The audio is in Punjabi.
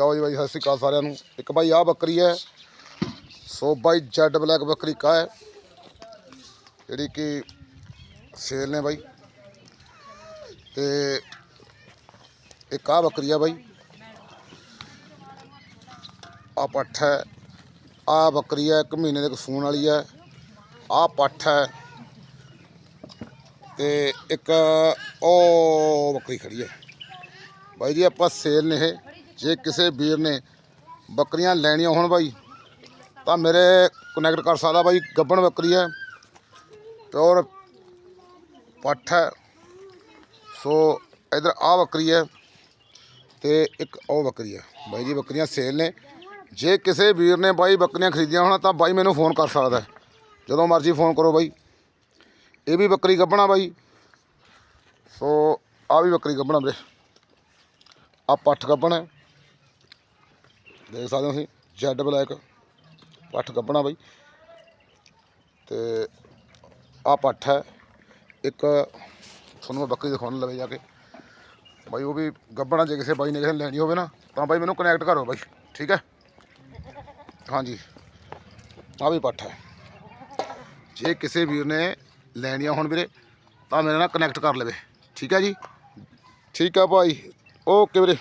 ਲਓ ਜੀ ਬਾਈ, ਸਤਿ ਸ਼੍ਰੀ ਅਕਾਲ ਸਾਰਿਆਂ ਨੂੰ। ਇੱਕ ਬਾਈ ਆ ਬੱਕਰੀ ਹੈ। ਸੋ ਬਾਈ ਜੈਡ ਬਲੈਕ ਬੱਕਰੀ ਕਾ ਹੈ। ਜਿਹੜੀ ਕਿ ਸੇਲ ਨੇ ਬਾਈ। ਤੇ ਇੱਕ ਆ ਬੱਕਰੀ ਆ ਬਾਈ। ਆ ਪੱਠ ਹੈ। ਆ ਬੱਕਰੀ ਹੈ, ਇੱਕ ਮਹੀਨੇ ਦੇ ਸੂਣ ਵਾਲੀ ਹੈ। ਆ ਪੱਠ ਹੈ। ਤੇ ਇੱਕ ਉਹ ਬੱਕਰੀ ਖੜੀ ਹੈ। ਬਾਈ ਜੀ, ਆਪਾਂ ਸੇਲ ਨੇ ਇਹ। ਜੇ ਕਿਸੇ ਵੀਰ ਨੇ ਬੱਕਰੀਆਂ ਲੈਣੀਆਂ ਹੋਣ ਬਾਈ, ਤਾਂ ਮੇਰੇ ਕਨੈਕਟ ਕਰ ਸਕਦਾ ਬਾਈ, ਗੱਬਣ ਬੱਕਰੀ ਹੈ। ਪਿਓਰ ਪੱਠ ਹੈ। ਸੋ ਇਧਰ ਆ ਬੱਕਰੀ ਹੈ ਤੇ ਇੱਕ ਉਹ ਬੱਕਰੀ ਹੈ। ਬਾਈ ਜੀ, ਬੱਕਰੀਆਂ ਸੇਲ ਨੇ। ਜੇ ਕਿਸੇ ਵੀਰ ਨੇ ਬਾਈ ਬੱਕਰੀਆਂ ਖਰੀਦੀਆਂ ਹੋਣ, ਤਾਂ ਬਾਈ ਮੈਨੂੰ ਫੋਨ ਕਰ ਸਕਦਾ ਜਦੋਂ ਮਰਜ਼ੀ ਫੋਨ ਕਰੋ ਬਾਈ। ਇਹ ਵੀ ਬੱਕਰੀ ਗੱਭਣਾ ਬਾਈ। ਸੋ ਆ ਵੀ ਬੱਕਰੀ ਗੱਭਣਾ ਵੀਰੇ। ਆ ਪੱਠ ਗੱਭਣਾ ਦੇਖ ਸਕਦੇ ਹੋ ਤੁਸੀਂ ਜੈਡ ਬਲੈਕ ਪੱਠ ਗੱਬਣਾ ਬਾਈ। ਤੇ ਆ ਪੱਠ ਹੈ, ਇੱਕ ਤੁਹਾਨੂੰ ਮੈਂ ਬੱਕਰੀ ਦਿਖਾਉਣ ਲਵੇ ਜਾ ਕੇ। ਬਾਈ ਉਹ ਵੀ ਗੱਬਣਾ ਜੇ ਕਿਸੇ ਬਾਈ ਨੇ ਕਿਸੇ ਨੇ ਲੈਣੀ ਹੋਵੇ ਨਾ, ਤਾਂ ਬਾਈ ਮੈਨੂੰ ਕਨੈਕਟ ਕਰੋ ਬਾਈ, ਠੀਕ ਹੈ? ਹਾਂਜੀ ਆ ਵੀ ਪੱਠ ਹੈ। ਜੇ ਕਿਸੇ ਵੀਰ ਨੇ ਲੈਣੀਆਂ ਹੋਣ ਵੀਰੇ, ਤਾਂ ਮੇਰੇ ਨਾਲ ਕਨੈਕਟ ਕਰ ਲਵੇ, ਠੀਕ ਹੈ ਜੀ? ਠੀਕ ਆ ਭਾਈ, ਓਕੇ ਵੀਰੇ।